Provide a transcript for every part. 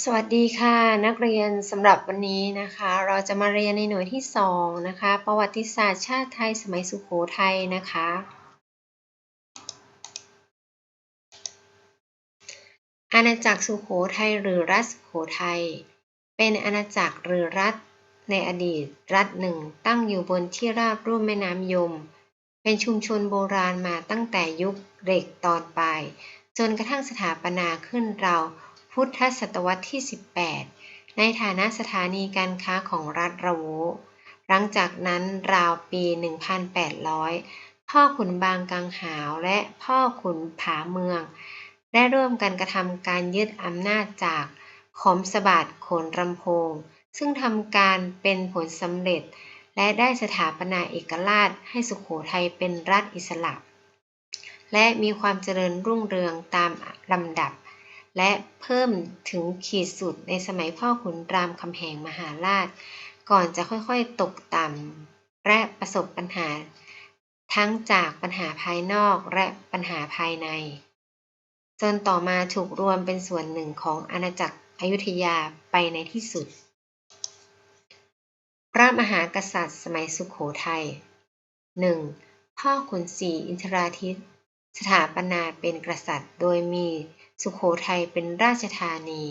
สวัสดีค่ะนักเรียนสำหรับวันนี้นะคะ เราจะมาเรียนในหน่วยที่ 2 นะคะ ประวัติศาสตร์ชาติไทยสมัยสุขโขทัยนะคะ อาณาจักรสุขโขทัยหรือรัฐสุขโขทัยเป็นอาณาจักรหรือรัฐในอดีตรัฐหนึ่งตั้งอยู่บนที่ราบรุ่มแม่น้ำยม เป็นชุมชนโบราณมาตั้งแต่ยุคเหล็กตอนปลายจนกระทั่งสถาปนาขึ้นเรา พุทธศตวรรษที่ 18 ในฐานะสถานีการค้าของรัฐระโว หลังจากนั้นราวปี 1800 พ่อขุนบางกังหาวและพ่อขุนผาเมือง ได้ร่วมกันกระทำการยึดอำนาจจากขมสบัดโขนรำโพง ซึ่งทำการเป็นผลสำเร็จ และได้สถาปนาเอกราชให้สุขโขทัยเป็นรัฐอิสระและมีความเจริญรุ่งเรืองตามลำดับ และเพิ่มถึงขีดสุดในสมัยพ่อขุนรามคำแหงมหาราช ก่อนจะค่อยๆตกต่ำและประสบปัญหา ทั้งจากปัญหาภายนอกและปัญหาภายใน จนต่อมาถูกรวมเป็นส่วนหนึ่งของอาณาจักรอยุธยาไปในที่สุด พระมหากษัตริย์สมัยสุขโขทัย 1. พ่อขุนศรีอินทราทิตสถาปนาเป็นกษัตริย์โดยมี สุโขทัยเป็นราชธานี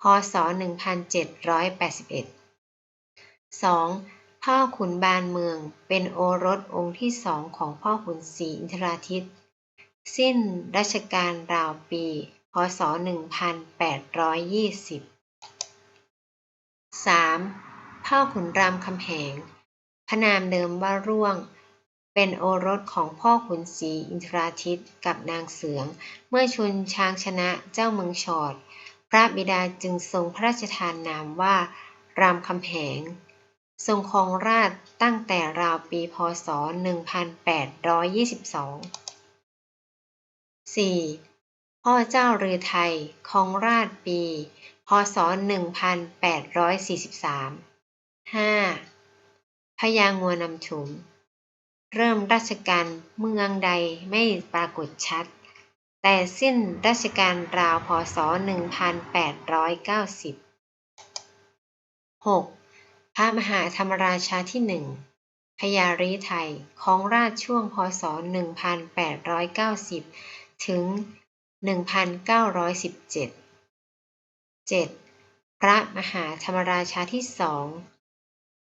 พศ 1781 2. พ่อขุนบานเมืองเป็นโอรสองค์ที่สองของพ่อขุนศรีอินทราทิต สิ้นรัชกาลราวปี พศ 1820 3. พ่อขุนรามคำแหงพระนามเดิมว่าร่วง เป็นโอรสของพ่อขุนศรีอินทราทิตกับนางเสือง เมื่อชุนช้างชนะเจ้าเมืองชอด พระบิดาจึงทรงพระราชทานนามว่ารามคำแหง ทรงครองราชตั้งแต่ราวปีพศ 1822 4. พ่อเจ้าเรือไทยครองราชปี พศ 1843 5. พญางัวนำชุม เริ่มราชการเมืองใดไม่ปรากฏชัด แต่สิ้นราชการราวพศ 1890 6. พระมหาธรรมราชาที่หนึ่งพญาริไทยของราชช่วงพศ 1890 ถึง 1917 7. พระมหาธรรมราชาที่สอง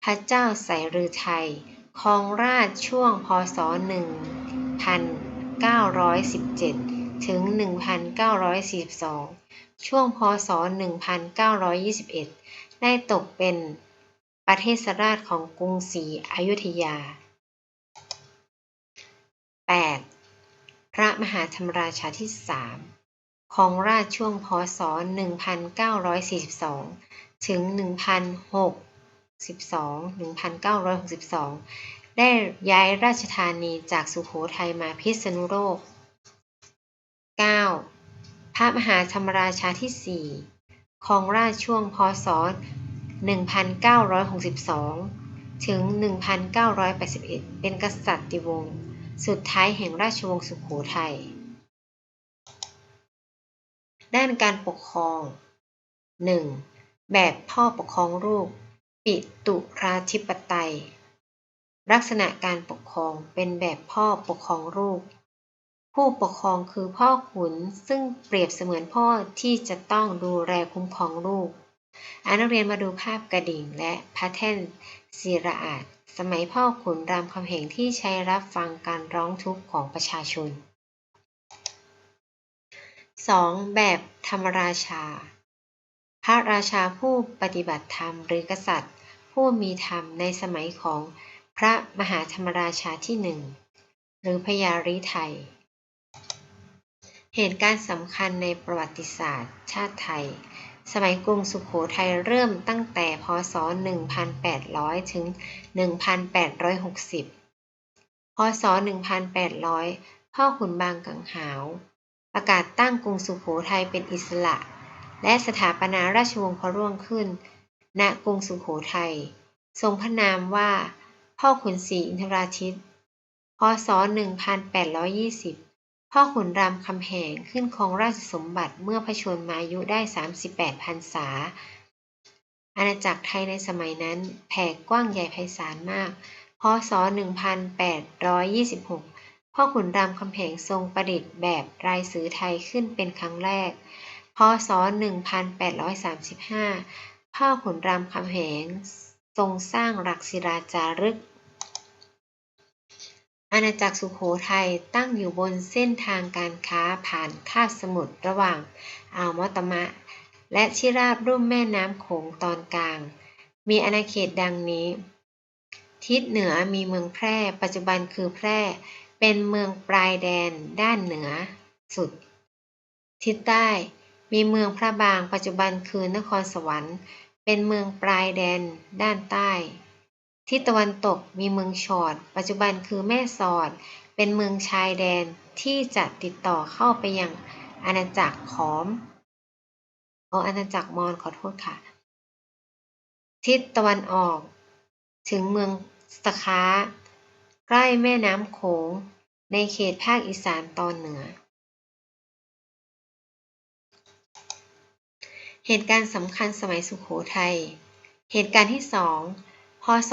พระเจ้าไสรือไทย ครองราชช่วง พศ 1917 ถึง 1942 ช่วง พศ 1921 ได้ตกเป็นประเทศราชของกรุงศรีอยุธยา 8. พระมหาธรรมราชาที่สามของราชช่วง พศ 1942 ถึง 1600 1962 ได้ย้ายราชธานีจากสุขโขทัยมาพิษณุโลก 9. พระมหาธรรมราชาที่4ของราชช่วงพศ 1962 ถึง 1981 เป็นกษัตริย์วงศ์สุดท้ายแห่งราชวงศ์สุขโขทัย ด้านการปกครอง 1. แบบพ่อปกครองลูก ปิตุราธิปไตย ลักษณะการปกครองเป็นแบบพ่อปกครองลูก ผู้ปกครองคือพ่อขุนซึ่งเปรียบเสมือนพ่อที่จะต้องดูแลคุ้มครองลูกอานักเรียนมาดูภาพกระดิ่งและพระแท่นศิระอาจ สมัยพ่อขุนรามคำแหงที่ใช้รับฟังการร้องทุกข์ของประชาชน 2. แบบธรรมราชา พระราชาผู้ปฏิบัติธรรมหรือกษัตริย์ ผู้มีธรรมในสมัยของพระมหาธรรมราชาที่หนึ่งหรือพญาริไทย เหตุการณ์สำคัญในประวัติศาสตร์ ชาติไทย สมัยกรุงสุขโขทัยเริ่มตั้งแต่พศ 1800 ถึง 1860 พศ 1800 พ่อขุนบางกังหาว ประกาศตั้งกรุงสุขโขทัยเป็นอิสระ และสถาปนาราชวงศ์พระร่วงขึ้น ณกรุงสุโขทัยทรงพระนามว่า พ่อขุนศรีอินทราชิต พศ 1820 พ่อขุนรามคำแหงขึ้นครองราชสมบัติเมื่อพระชนมายุได้ 38พรรษา อาณาจักรไทยในสมัยนั้นแผ่กว้างใหญ่ไพศาลมาก พศ 1826 พ่อขุนรามคำแหงทรงประดิษฐ์แบบรายสือไทยขึ้นเป็นครั้งแรก พศ 1835 พ่อขุนรามคำแหง ทรงสร้างหลักศิราจารึก อาณาจักรสุโขทัยตั้งอยู่บนเส้นทางการค้าผ่านคาบสมุทรระหว่างอ่าวมอตมะ และชิราบรุ่มแม่น้ำโขงตอนกลาง มีอาณาเขตดังนี้ ทิศเหนือมีเมืองแพร่ ปัจจุบันคือแพร่ เป็นเมืองปลายแดนด้านเหนือสุด ทิศใต้ มีเมืองพระบางปัจจุบันคือนครสวรรค์ เป็นเมืองปลายแดน ด้านใต้ทิศตะวันตกมีเมืองชอด ปัจจุบันคือแม่สอด เป็นเมืองชายแดนที่จะติดต่อเข้าไปยังอาณาจักรขอมอ๋ออาณาจักรมอญขอโทษค่ะ ทิศตะวันออก ถึงเมืองสะค้า ใกล้แม่น้ำโขง ในเขตภาคอีสานตอนเหนือ เหตุการณ์สำคัญสมัยสุขโขทัย เหตุการณ์ที่สองพศ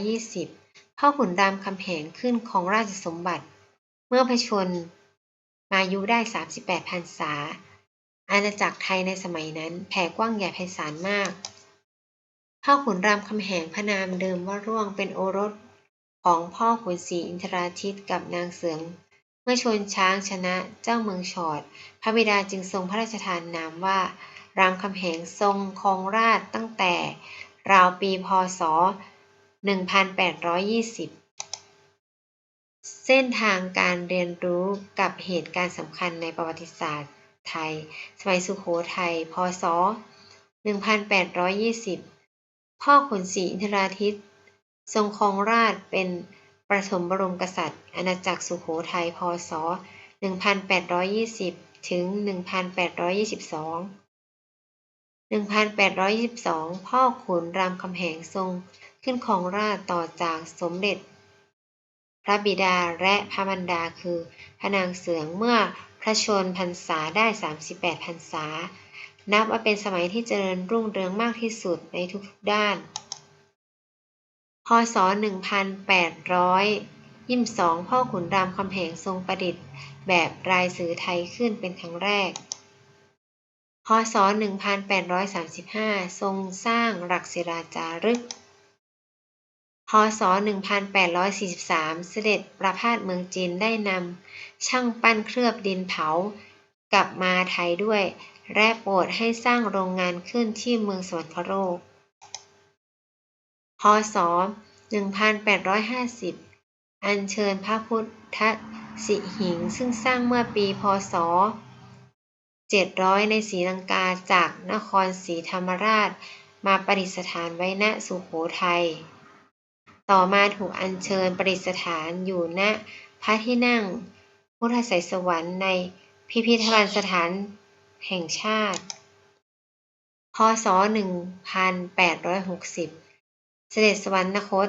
1820 พ่อขุนรามคำแหงขึ้นของราชสมบัติ เมื่อพระชนมายุได้ 38พรรษา อาณาจักรไทยในสมัยนั้นแผ่กว้างใหญ่ไพศาลมาก พ่อขุนรามคำแหงพระนามเดิมว่าร่วงเป็นโอรสของพ่อขุนศรีอินทราทิตกับนางเสือง เมื่อชนช้างชนะเจ้าเมืองชอด พระบิดาจึงทรงพระราชทานนามว่ารามคำแหงทรงครองราชตั้งแต่ราวปีพศ 1820 เส้นทางการเรียนรู้กับเหตุการณ์สำคัญในประวัติศาสตร์ไทย สมัยสุโขทัย พศ 1820 พ่อขุนศรีอินทราทิต ทรงครองราชเป็น ประถมบรมกษัตริย์ อาณาจักรสุโขทัย พศ 1820 ถึง 1822 1822 พ่อขุนรามคำแหงทรงขึ้นครองราชต่อจากสมเด็จ พระบิดาและพระมารดาคือพระนางเสืองเมื่อพระชนพรรษาได้ 38 พรรษา นับว่าเป็นสมัยที่เจริญรุ่งเรืองมากที่สุดในทุกๆด้าน ศ 1822 พ่อขุนรามคำแหงทรงประดิษฐ์ แบบรายสือไทยขึ้นเป็นครั้งแรก พศ 1835 ทรงสร้างหลักศิราจารึก พศ 1843 เสด็จประพาสเมืองจีนได้นำช่างปั้นเคลือบดินเผากลับมาไทยด้วย และโปรดให้สร้างโรงงานขึ้นที่เมืองสวรรคโลก พศ 1850 อัญเชิญพระพุทธสิหิงซึ่งสร้างเมื่อปีพศ 700 ในศรีลังกาจากนครศรีธรรมราชมาประดิษฐานไว้ณสุโขทัย ต่อมาถูกอัญเชิญประดิษฐานอยู่ณพระที่นั่ง พุทธไสยสวรรค์ในพิพิธภัณฑ์สถานแห่งชาติ พศ 1860 เสด็จสวรรคต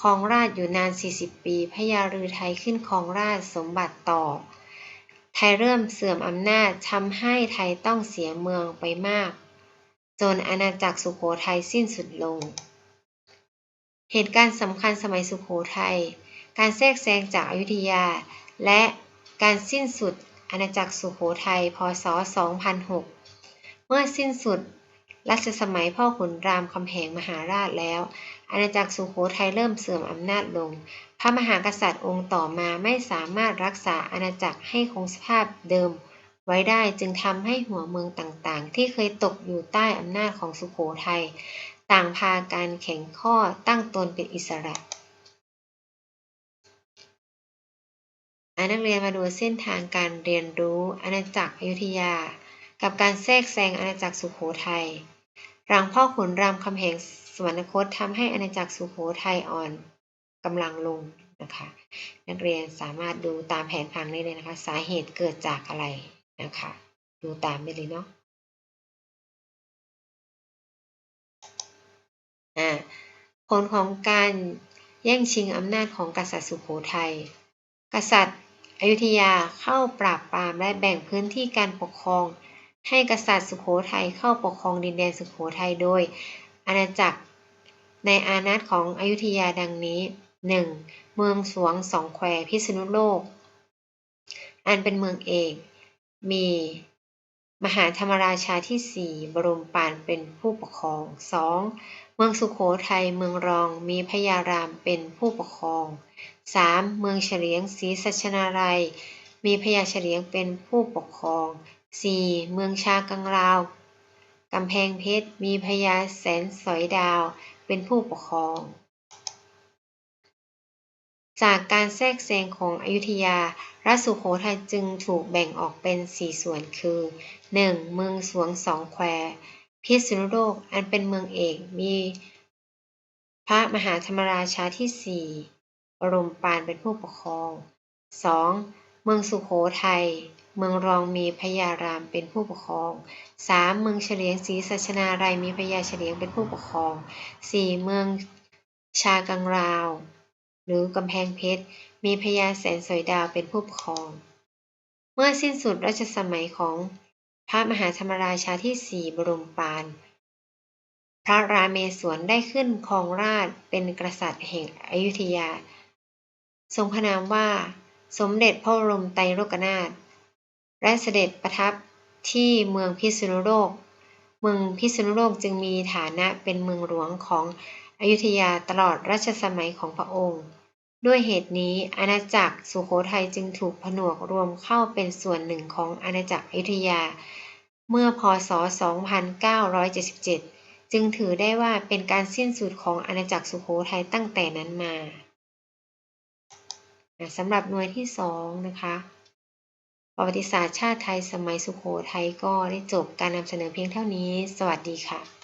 ครองราชอยู่นาน 40 ปีพญาฤทัยขึ้นครองราชสมบัติต่อ ไทยเริ่มเสื่อมอำนาจทำให้ไทยต้องเสียเมืองไปมาก จนอาณาจักรสุโขทัยสิ้นสุดลง เหตุการณ์สำคัญสมัยสุโขทัย การแทรกแซงจากอยุธยา และการสิ้นสุดอาณาจักรสุโขทัย พศ 2006 เมื่อสิ้นสุด รัชสมัยพ่อขุนรามคำแหงมหาราชแล้ว อาณาจักรสุโขทัยเริ่มเสื่อมอำนาจลง พระมหากษัตริย์องค์ต่อมาไม่สามารถรักษาอาณาจักรให้คงสภาพเดิม ไว้ได้จึงทำให้หัวเมืองต่างๆ ที่เคยตกอยู่ใต้อำนาจของสุโขทัยต่างพาการแข่งข้อตั้งตนเป็นอิสระนักเรียนมาดูเส้นทางการเรียนรู้อาณาจักรอยุธยา กับการแทรกแซงอาณาจักรสุโขทัยรังพ่อขุนรามคำแหงสวรรคตทำให้อาณาจักรสุโขทัยอ่อนกำลังลงนะคะ นักเรียนสามารถดูตามแผนพังได้เลยนะคะ สาเหตุเกิดจากอะไรนะคะ ดูตามได้เลยเนาะผลของการแย่งชิงอำนาจของกษัตริย์สุโขทัย กษัตริย์อยุธยาเข้าปราบปรามและแบ่งพื้นที่การปกครอง ให้กษัตริย์สุขโขทัยเข้าปกครองดินแดนสุขโขทัยโดย อาณาจักรในอาณาจของอยุธยาดังนี้ 1. เมืองสวงสองแควพิษณุโลก อันเป็นเมืองเอก มี มหาธรรมราชาที่สี่บรมปานเป็นผู้ปกครอง 2. เมืองสุขโขทัยเมืองรองมีพญารามเป็นผู้ปกครอง 3. เมืองเฉลียงศรีสัชนาลัย มีพญาเฉลียงเป็นผู้ปกครอง 4. เมืองชากังราว กำแพงเพชร มีพญาแสนสอยดาว เป็นผู้ปกครอง จากการแทรกแซงของอยุธยา รัฐสุโขทัยจึงถูกแบ่งออกเป็นสี่ส่วนคือ 1. เมืองสวงสองแควพิษณุโลกอันเป็นเมืองเอกมีพระมหาธรรมราชาที่สี่บรมปานเป็นผู้ปกครอง 2. เมืองสุโขทัย เมืองรองมีพญารามเป็นผู้ปกครอง 3. เมืองเฉลียงศรีสัชนาลัยมีพญาเฉลียงเป็นผู้ปกครอง 4. เมืองชากังราว หรือกำแพงเพชร มีพญาแสนสวยดาวเป็นผู้ปกครอง เมื่อสิ้นสุดรัชสมัยของพระมหาธรรมราชาที่สี่บรมปาน พระราเมศวรได้ขึ้นครองราชเป็นกษัตริย์แห่งอยุธยา ทรงพระนามว่า สมเด็จพระบรมไตรโลกนาถและเสด็จประทับที่เมืองพิษณุโลก เมืองพิษณุโลกจึงมีฐานะเป็นเมืองหลวงของอยุธยาตลอดรัชสมัยของพระองค์ ด้วยเหตุนี้อาณาจักรสุโขทัยจึงถูกผนวกรวมเข้าเป็นส่วนหนึ่งของอาณาจักรอยุธยา เมื่อพศ 2977 จึงถือได้ว่าเป็นการสิ้นสุดของอาณาจักรสุโขทัยตั้งแต่นั้นมา สำหรับหน่วยที่สองนะคะ ประวัติศาสตร์ชาติไทยสมัยสุโขทัยก็ได้จบการนำเสนอเพียงเท่านี้ สวัสดีค่ะ